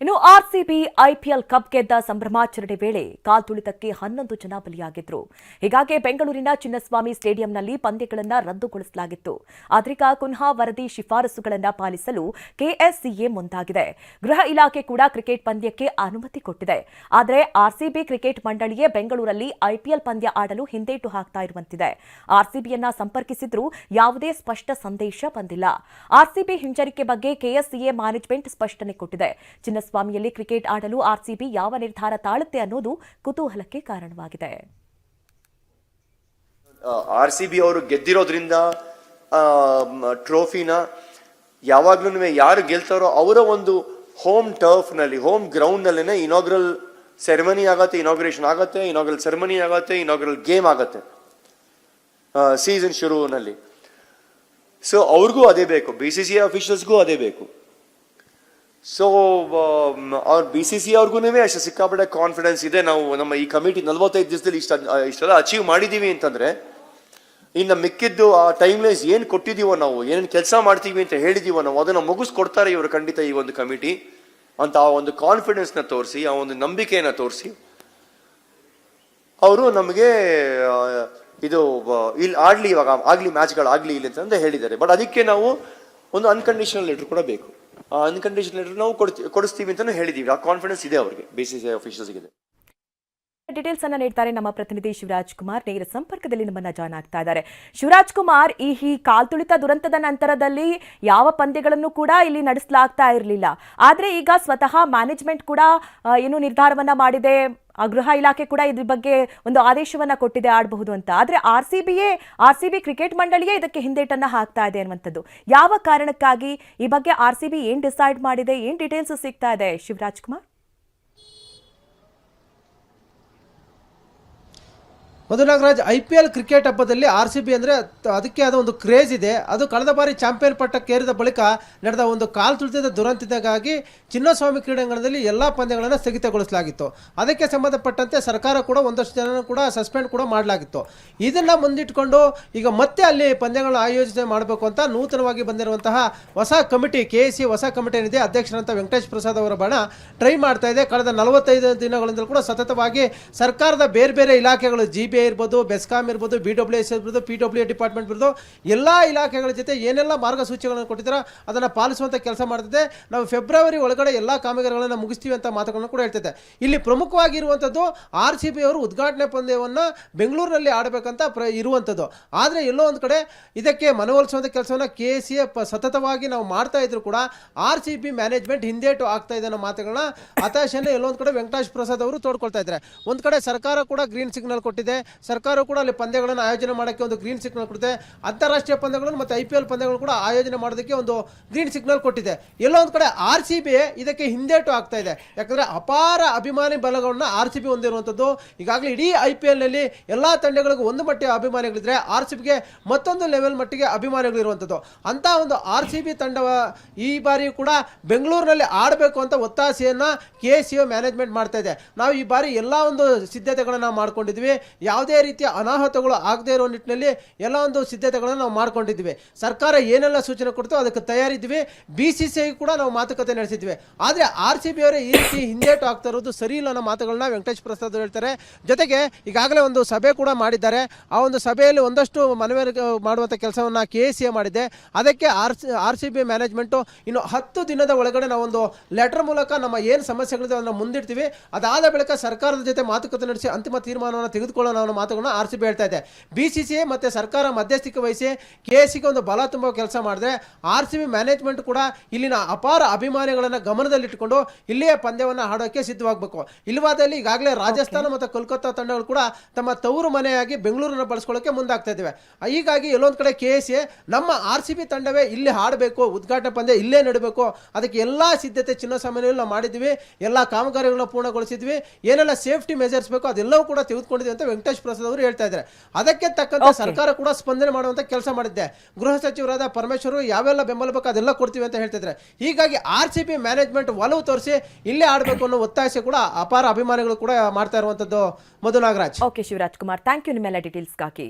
ಇನ್ನು RCB IPL cup ಗೆದ್ದ ಸಂಭ್ರಮಾಚರಣೆ ವೇಳೆ ಕಾಲ್ತುಳಿತಕ್ಕೆ ಹನ್ನೊಂದು ಜನ ಬಲಿಯಾಗಿದ್ರು. ಹೀಗಾಗಿ ಬೆಂಗಳೂರಿನ ಚಿನ್ನಸ್ವಾಮಿ ಸ್ಟೇಡಿಯಂನಲ್ಲಿ ಪಂದ್ಯಗಳನ್ನು ರದ್ದುಗೊಳಿಸಲಾಗಿತ್ತು. ಆದ್ರಿಕ ಕುನ್ಹಾ ವರದಿ ಶಿಫಾರಸುಗಳನ್ನು ಪಾಲಿಸಲು ಕೆಎಸ್ಸಿಎ ಮುಂದಾಗಿದೆ. ಗೃಹ ಇಲಾಖೆ ಕೂಡ ಕ್ರಿಕೆಟ್ ಪಂದ್ಯಕ್ಕೆ ಅನುಮತಿ ಕೊಟ್ಟಿದೆ. ಆದರೆ ಆರ್ಸಿಬಿ ಕ್ರಿಕೆಟ್ ಮಂಡಳಿಯೇ ಬೆಂಗಳೂರಲ್ಲಿ ಐಪಿಎಲ್ ಪಂದ್ಯ ಆಡಲು ಹಿಂದೇಟು ಹಾಕ್ತಾ ಇರುವಂತಿದೆ. ಆರ್ಸಿಬಿಯನ್ನ ಸಂಪರ್ಕಿಸಿದ್ರೂ ಯಾವುದೇ ಸ್ಪಷ್ಟ ಸಂದೇಶ ಬಂದಿಲ್ಲ. ಆರ್ಸಿಬಿ ಹಿಂಜರಿಕೆ ಬಗ್ಗೆ ಕೆಎಸ್ಸಿಎ ಮ್ಯಾನೇಜ್ಮೆಂಟ್ ಸ್ಪಷ್ಟನೆ ಕೊಟ್ಟಿದೆ. ಚಿನ್ನಸ್ವಾಮಿಯಲ್ಲಿ ಕ್ರಿಕೆಟ್ ಆಡಲು ಆರ್ಸಿಬಿ ಯಾವ ನಿರ್ಧಾರ ತಾಳುತ್ತೆ ಅನ್ನೋದು ಕುತೂಹಲಕ್ಕೆ ಕಾರಣವಾಗಿದೆ. ಆರ್ ಸಿ ಬಿ ಅವರು ಗೆದ್ದಿರೋದ್ರಿಂದ ಟ್ರೋಫಿನ ಯಾವಾಗ್ಲೂ ಯಾರು ಗೆಲ್ತಾರೋ ಅವರ ಒಂದು ಹೋಮ್ ಟರ್ಫ್ನಲ್ಲಿ ಹೋಮ್ ಗ್ರೌಂಡ್ ನಲ್ಲೇನೆ ಇನಾಗ್ರಲ್ ಸೆರೆಮನಿ ಆಗತ್ತೆ ಇನಾಗ್ರೇಷನ್ ಆಗತ್ತೆ ಇನಾಗ್ರಲ್ ಸೆರೆಮನಿ ಆಗತ್ತೆ ಇನಾಗ್ರಲ್ ಗೇಮ್ ಆಗತ್ತೆ ಸೀಸನ್ ಶುರುವಿನಲ್ಲಿ. ಸೊ ಅವ್ರಿಗೂ ಅದೇ ಬೇಕು ಬಿ ಸಿ ಸಿ ಅಫಿಷಿಯಲ್ಸ್ಗೂ ಅದೇ ಬೇಕು. ಸೊ ಅವ್ರ ಬಿ ಸಿ ಸಿ ಅವ್ರಿಗೂ ಅಷ್ಟು ಸಿಕ್ಕಾಪಟ್ಟೆ ಕಾನ್ಫಿಡೆನ್ಸ್ ಇದೆ. ನಾವು ನಮ್ಮ ಈ ಕಮಿಟಿ ನಲ್ವತ್ತೈದು ದಿವಸದಲ್ಲಿ ಇಷ್ಟ ಇಷ್ಟೆಲ್ಲ ಅಚೀವ್ ಮಾಡಿದ್ದೀವಿ ಅಂತಂದರೆ, ಇನ್ನು ಮಿಕ್ಕಿದ್ದು ಆ ಟೈಮ್ ಲೈಸ್ ಏನು ಕೊಟ್ಟಿದ್ದೀವೋ ನಾವು, ಏನೇನು ಕೆಲಸ ಮಾಡ್ತೀವಿ ಅಂತ ಹೇಳಿದ್ದೀವೋ ನಾವು, ಅದನ್ನು ಮುಗಿಸ್ಕೊಡ್ತಾರೆ ಇವರು ಖಂಡಿತ ಈ ಒಂದು ಕಮಿಟಿ ಅಂತ ಆ ಒಂದು ಕಾನ್ಫಿಡೆನ್ಸ್ನ ತೋರಿಸಿ, ಆ ಒಂದು ನಂಬಿಕೆಯನ್ನು ತೋರಿಸಿ. ಅವರು ನಮಗೆ ಇದು ಇಲ್ಲಿ ಆಡಲಿ ಇವಾಗ ಆಗಲಿ ಮ್ಯಾಚ್ಗಳಾಗಲಿ ಇಲ್ಲಿ ಅಂತಂದು ಹೇಳಿದ್ದಾರೆ. ಬಟ್ ಅದಕ್ಕೆ ನಾವು ಒಂದು ಅನ್ಕಂಡೀಷನಲ್ ಲೆಟ್ರ್ ಕೂಡ ಬೇಕು. ಅನ್ಕಂಡೀಷನಲ್ ಲೆಟರ್ ನಾವು ಕೊಡ್ತೀವಿ ಕೊಡಿಸ್ತೀವಿ ಅಂತಾನು ಹೇಳಿದೀವಿ. ಆ ಕಾನ್ಫಿಡೆನ್ಸ್ ಇದೆ ಅವರಿಗೆ ಬಿ ಸಿ ಸಿ ಡೀಟೇಲ್ಸ್ ಅನ್ನ ನೀಡ್ತಾರೆ ನಮ್ಮ ಪ್ರತಿನಿಧಿ ಶಿವರಾಜ್ ಕುಮಾರ್. ನೇರ ಸಂಪರ್ಕದಲ್ಲಿ ನಮ್ಮನ್ನ ಜಾಯ್ನ್ ಆಗ್ತಾ ಇದ್ದಾರೆ. ಶಿವರಾಜ್ ಕುಮಾರ್, ಈ ಈ ಕಾಲ್ತುಳಿತ ದುರಂತದ ನಂತರದಲ್ಲಿ ಯಾವ ಪಂದ್ಯಗಳನ್ನು ಕೂಡ ಇಲ್ಲಿ ನಡೆಸಲಾಗ್ತಾ ಇರಲಿಲ್ಲ. ಆದ್ರೆ ಈಗ ಸ್ವತಃ ಮ್ಯಾನೇಜ್ಮೆಂಟ್ ಕೂಡ ಏನು ನಿರ್ಧಾರವನ್ನ ಮಾಡಿದೆ. ಗೃಹ ಇಲಾಖೆ ಕೂಡ ಇದ್ರ ಬಗ್ಗೆ ಒಂದು ಆದೇಶವನ್ನ ಕೊಟ್ಟಿದೆ ಆಡಬಹುದು ಅಂತ. ಆದ್ರೆ ಆರ್ ಸಿ ಬಿಯೇ ಆರ್ ಸಿ ಬಿ ಕ್ರಿಕೆಟ್ ಮಂಡಳಿಯೇ ಇದಕ್ಕೆ ಹಿಂದೇಟನ್ನ ಹಾಕ್ತಾ ಇದೆ ಅನ್ನುವಂಥದ್ದು. ಯಾವ ಕಾರಣಕ್ಕಾಗಿ ಈ ಬಗ್ಗೆ ಆರ್ ಸಿ ಬಿ ಏನ್ ಡಿಸೈಡ್ ಮಾಡಿದೆ, ಏನ್ ಡೀಟೇಲ್ಸ್ ಸಿಗ್ತಾ ಇದೆ? Shivaraj Kumar. Madhunagaraj I P L cricket ಹಬ್ಬದಲ್ಲಿ ಆರ್ ಸಿ ಬಿ ಅಂದರೆ ಅದಕ್ಕೆ ಆದ ಒಂದು ಕ್ರೇಜ್ ಇದೆ. ಅದು ಕಳೆದ ಬಾರಿ ಚಾಂಪಿಯನ್ ಪಟ್ಟಕ್ಕೇರಿದ ಬಳಿಕ ನಡೆದ ಒಂದು ಕಾಲು ತುಳಿತದ ದುರಂತದಿಂದಾಗಿ ಚಿನ್ನಸ್ವಾಮಿ ಕ್ರೀಡಾಂಗಣದಲ್ಲಿ ಎಲ್ಲ ಪಂದ್ಯಗಳನ್ನು ಸ್ಥಗಿತಗೊಳಿಸಲಾಗಿತ್ತು. ಅದಕ್ಕೆ ಸಂಬಂಧಪಟ್ಟಂತೆ ಸರ್ಕಾರ ಕೂಡ ಒಂದಷ್ಟು ಜನ ಕೂಡ ಸಸ್ಪೆಂಡ್ ಕೂಡ ಮಾಡಲಾಗಿತ್ತು. ಇದನ್ನು ಮುಂದಿಟ್ಕೊಂಡು ಈಗ ಮತ್ತೆ ಅಲ್ಲಿ ಪಂದ್ಯಗಳನ್ನು ಆಯೋಜನೆ ಮಾಡಬೇಕು ಅಂತ ನೂತನವಾಗಿ ಬಂದಿರುವಂತಹ ಹೊಸ ಕಮಿಟಿ, ಕೆ ಎ ಸಿ ಹೊಸ ಕಮಿಟಿ ಏನಿದೆ ಅಧ್ಯಕ್ಷರಂತ ವೆಂಕಟೇಶ್ ಪ್ರಸಾದ್ ಅವರ ಬಣ ಟ್ರೈ ಮಾಡ್ತಾ ಇದೆ. ಕಳೆದ ನಲವತ್ತೈದು ದಿನಗಳಿಂದಲೂ ಕೂಡ ಸತತವಾಗಿ ಸರ್ಕಾರದ ಬೇರೆ ಬೇರೆ ಇಲಾಖೆಗಳು, ಜಿ ಬಿ ಐ ಇರ್ಬೋದು ಬೆಸ್ಕಾಮ್ ಇರ್ಬೋದು, ಬಿ ಡಬ್ಲ್ಯೂ ಎಸ್ ಇರ್ಬೋದು, ಪಿ ಡಬ್ಲ್ಯೂ ಡಿಪಾರ್ಟ್ಮೆಂಟ್ ಇರ್ಬೋದು, ಎಲ್ಲ ಇಲಾಖೆಗಳ ಜೊತೆ ಏನೆಲ್ಲ ಮಾರ್ಗಸೂಚಿಗಳನ್ನು ಕೊಟ್ಟಿದ್ದಾರೋ ಅದನ್ನು ಪಾಲಿಸುವಂಥ ಕೆಲಸ ಮಾಡ್ತಿದೆ. ನಾವು ಫೆಬ್ರವರಿ ಒಳಗಡೆ ಎಲ್ಲ ಕಾಮಗಾರಿಗಳನ್ನು ಮುಗಿಸ್ತೀವಿ ಅಂತ ಮಾತುಗಳನ್ನು ಕೂಡ ಹೇಳ್ತಿದೆ ಇಲ್ಲಿ ಪ್ರಮುಖವಾಗಿರುವಂಥದ್ದು ಆರ್ ಸಿ ಬಿ ಅವರು ಉದ್ಘಾಟನೆ ಪಂದ್ಯವನ್ನು ಬೆಂಗಳೂರಿನಲ್ಲಿ ಆಡಬೇಕಂತ ಪ್ರ, ಇರುವಂಥದ್ದು. ಆದರೆ ಎಲ್ಲೋ ಒಂದು ಕಡೆ ಇದಕ್ಕೆ ಮನವೊಲಿಸುವಂಥ ಕೆಲಸವನ್ನು ಕೆ ಸಿ ಎಫ್ ಸತತವಾಗಿ ನಾವು ಮಾಡ್ತಾ ಇದ್ರು ಕೂಡ ಆರ್ ಸಿ ಬಿ ಮ್ಯಾನೇಜ್ಮೆಂಟ್ ಹಿಂದೇಟು ಆಗ್ತಾ ಇದೆ ಅನ್ನೋ ಮಾತುಗಳನ್ನ ಹತಾಶೆಯನ್ನು ಎಲ್ಲೊಂದು ಕಡೆ ವೆಂಕಟೇಶ್ ಪ್ರಸಾದ್ ಅವರು ತೋಡ್ಕೊಳ್ತಾ ಇದ್ದಾರೆ. ಒಂದು ಕಡೆ ಸರ್ಕಾರ ಕೂಡ ಗ್ರೀನ್ ಸಿಗ್ನಲ್ ಕೊಟ್ಟಿದೆ. ಸರ್ಕಾರ ಕೂಡ ಅಲ್ಲಿ ಪಂದ್ಯಗಳನ್ನು ಆಯೋಜನೆ ಮಾಡೋಕ್ಕೆ ಒಂದು ಗ್ರೀನ್ ಸಿಗ್ನಲ್ ಕೊಟ್ಟಿದೆ ಅಂತಾರಾಷ್ಟ್ರೀಯ ಪಂದ್ಯಗಳನ್ನು ಮತ್ತು ಐ ಪಿ ಎಲ್ ಪಂದ್ಯಗಳು ಕೂಡ ಆಯೋಜನೆ ಮಾಡೋದಕ್ಕೆ ಒಂದು ಗ್ರೀನ್ ಸಿಗ್ನಲ್ ಕೊಟ್ಟಿದೆ. ಎಲ್ಲೋ ಒಂದು ಕಡೆ ಆರ್ ಸಿ ಬಿ ಇದಕ್ಕೆ ಹಿಂದೇಟು ಆಗ್ತಾ ಇದೆ. ಯಾಕಂದರೆ ಅಪಾರ ಅಭಿಮಾನಿ ಬಲಗಳನ್ನ ಆರ್ ಸಿ ಬಿ ಹೊಂದಿರುವಂಥದ್ದು. ಈಗಾಗಲೇ ಇಡೀ ಐ ಪಿ ಎಲ್ನಲ್ಲಿ ಎಲ್ಲ ತಂಡಗಳಿಗೂ ಒಂದು ಮಟ್ಟಿಗೆ ಅಭಿಮಾನಿಗಳಿದ್ರೆ ಆರ್ ಸಿ ಬಿಗೆ ಮತ್ತೊಂದು ಲೆವೆಲ್ ಮಟ್ಟಿಗೆ ಅಭಿಮಾನಿಗಳಿರುವಂಥದ್ದು ಅಂಥ ಒಂದು ಆರ್ ಸಿ ಬಿ ತಂಡವ ಈ ಬಾರಿ ಕೂಡ ಬೆಂಗಳೂರಿನಲ್ಲಿ ಆಡಬೇಕು ಅಂತ ಒತ್ತಾಸೆಯನ್ನು ಕೆ ಸಿ ಒ ಮ್ಯಾನೇಜ್ಮೆಂಟ್ ಮಾಡ್ತಾ ಇದೆ. ನಾವು ಈ ಬಾರಿ ಎಲ್ಲ ಒಂದು ಸಿದ್ಧತೆಗಳನ್ನು ಮಾಡ್ಕೊಂಡಿದ್ವಿ. ಯಾವುದೇ ರೀತಿಯ ಅನಾಹುತಗಳು ಆಗದೇ ಇರೋ ನಿಟ್ಟಿನಲ್ಲಿ ಎಲ್ಲ ಒಂದು ಸಿದ್ಧತೆಗಳನ್ನು ನಾವು ಮಾಡ್ಕೊಂಡಿದ್ವಿ ಸರ್ಕಾರ ಏನೆಲ್ಲ ಸೂಚನೆ ಕೊಡ್ತೋ ಅದಕ್ಕೆ ತಯಾರಿದ್ವಿ ಬಿ ಸಿ ಸಿ ಕೂಡ ನಾವು ಮಾತುಕತೆ ನಡೆಸಿದ್ವಿ ಆದರೆ ಆರ್ ಸಿ ಬಿ ಅವರೇ ಈ ರೀತಿ ಹಿಂದೇಟು ಆಗ್ತಾ ಇರೋದು ಸರಿ ಇಲ್ಲ ಅನ್ನೋ ಮಾತುಗಳನ್ನ ವೆಂಕಟೇಶ್ ಪ್ರಸಾದ್ ಹೇಳ್ತಾರೆ. ಜೊತೆಗೆ ಈಗಾಗಲೇ ಒಂದು ಸಭೆ ಕೂಡ ಮಾಡಿದ್ದಾರೆ. ಆ ಒಂದು ಸಭೆಯಲ್ಲಿ ಒಂದಷ್ಟು ಮನವರಿಕೆ ಮಾಡುವಂಥ ಕೆಲಸವನ್ನು ಕೆ ಸಿ ಎ ಮಾಡಿದೆ. ಅದಕ್ಕೆ R C R C B management ಇನ್ನು ಹತ್ತು ದಿನದ ಒಳಗಡೆ ನಾವೊಂದು ಲೆಟರ್ ಮೂಲಕ ನಮ್ಮ ಏನು ಸಮಸ್ಯೆಗಳಿದೆ ಅದನ್ನು ಮುಂದಿಡ್ತೀವಿ. ಅದಾದ ಬಳಿಕ ಸರ್ಕಾರದ ಜೊತೆ ಮಾತುಕತೆ ನಡೆಸಿ ಅಂತಿಮ ತೀರ್ಮಾನವನ್ನು ತೆಗೆದುಕೊಳ್ಳೋಣ ಅನ್ನೋ ಮಾತುಗಳನ್ನ ಆರ್ ಸಿ ಬಿ ಹೇಳ್ತಾ ಇದೆ. ಬಿ ಸಿ ಸಿ ಮತ್ತು ಸರ್ಕಾರ ಮಧ್ಯಸ್ಥಿಕೆ ವಹಿಸಿ ಕೆ ಎಸ್ ಸಿಗೆ ಒಂದು ಬಲ ತುಂಬೋ ಕೆಲಸ ಮಾಡಿದ್ರೆ ಆರ್ ಸಿ ಬಿ ಮ್ಯಾನೇಜ್ಮೆಂಟ್ ಕೂಡ ಇಲ್ಲಿನ ಅಪಾರ ಅಭಿಮಾನಿಗಳನ್ನು ಗಮನದಲ್ಲಿಟ್ಟುಕೊಂಡು ಇಲ್ಲಿಯೇ ಪಂದ್ಯವನ್ನು ಆಡೋಕ್ಕೆ ಸಿದ್ಧವಾಗಬೇಕು. ಇಲ್ವಾದಲ್ಲಿ ಈಗಾಗಲೇ ರಾಜಸ್ಥಾನ ಮತ್ತು ಕೋಲ್ಕತ್ತಾ ತಂಡಗಳು ಕೂಡ ತಮ್ಮ ತವರು ಮನೆಯಾಗಿ ಬೆಂಗಳೂರನ್ನು ಬಳಸ್ಕೊಳ್ಳೋಕೆ ಮುಂದಾಗ್ತಾ ಇದ್ದೇವೆ. ಹೀಗಾಗಿ ಎಲ್ಲೊಂದು ಕಡೆ ಕೆ ಎಸ್ ನಮ್ಮ ಆರ್ ಸಿ ಬಿ ತಂಡವೇ ಇಲ್ಲಿ ಆಡಬೇಕು ಉದ್ಘಾಟನೆ ಪಂದ್ಯ ಇಲ್ಲೇ ನಡಬೇಕು. ಅದಕ್ಕೆ ಎಲ್ಲ ಸಿದ್ಧತೆ ಚಿನ್ನ ಸಾಮಾನ್ಯಗಳನ್ನ ನಾವು ಮಾಡಿದ್ವಿ. ಎಲ್ಲ ಕಾಮಗಾರಿಗಳನ್ನ ಪೂರ್ಣಗೊಳಿಸಿದ್ವಿ. ಏನೆಲ್ಲ ಸೇಫ್ಟಿ ಮೆಜರ್ಸ್ ಬೇಕು ಅದೆಲ್ಲವೂ ಕೂಡ ತೆಗೆದುಕೊಂಡಿದೆ ಅಂತ ವೆಂಕಟೇಶ್ ಪ್ರಸಾದ್ ಅವರು ಹೇಳ್ತಾ ಇದ್ದಾರೆ. ಅದಕ್ಕೆ ತಕ್ಕಂತ ಸರ್ಕಾರ ಕೂಡ ಸ್ಪಂದನೆ ಮಾಡುವಂತ ಕೆಲಸ ಮಾಡಿದ್ದೆ. ಗೃಹ ಸಚಿವರಾದ ಪರಮೇಶ್ವರ್ ಯಾವೆಲ್ಲ ಬೆಂಬಲ ಬೇಕು ಅದೆಲ್ಲ ಕೊಡ್ತೀವಿ ಅಂತ ಹೇಳ್ತಿದ್ರೆ ಹೀಗಾಗಿ ಆರ್ ಸಿ ಬಿ ಮ್ಯಾನೇಜ್ಮೆಂಟ್ ಒಲವು ತೋರಿಸಿ ಇಲ್ಲೇ ಆಡಬೇಕು ಅನ್ನೋ ಒತ್ತಾಯಿಸಿ ಕೂಡ ಅಪಾರ ಅಭಿಮಾನಿಗಳು ಕೂಡ ಮಾಡ್ತಾ ಇರುವಂತದ್ದು Madhu Nagaraj. Okay Shivaraj Kumar thank you ನಿಮ್ಮೆಲ್ಲ ಡೀಟೇಲ್ಸ್ಗಾಗಿ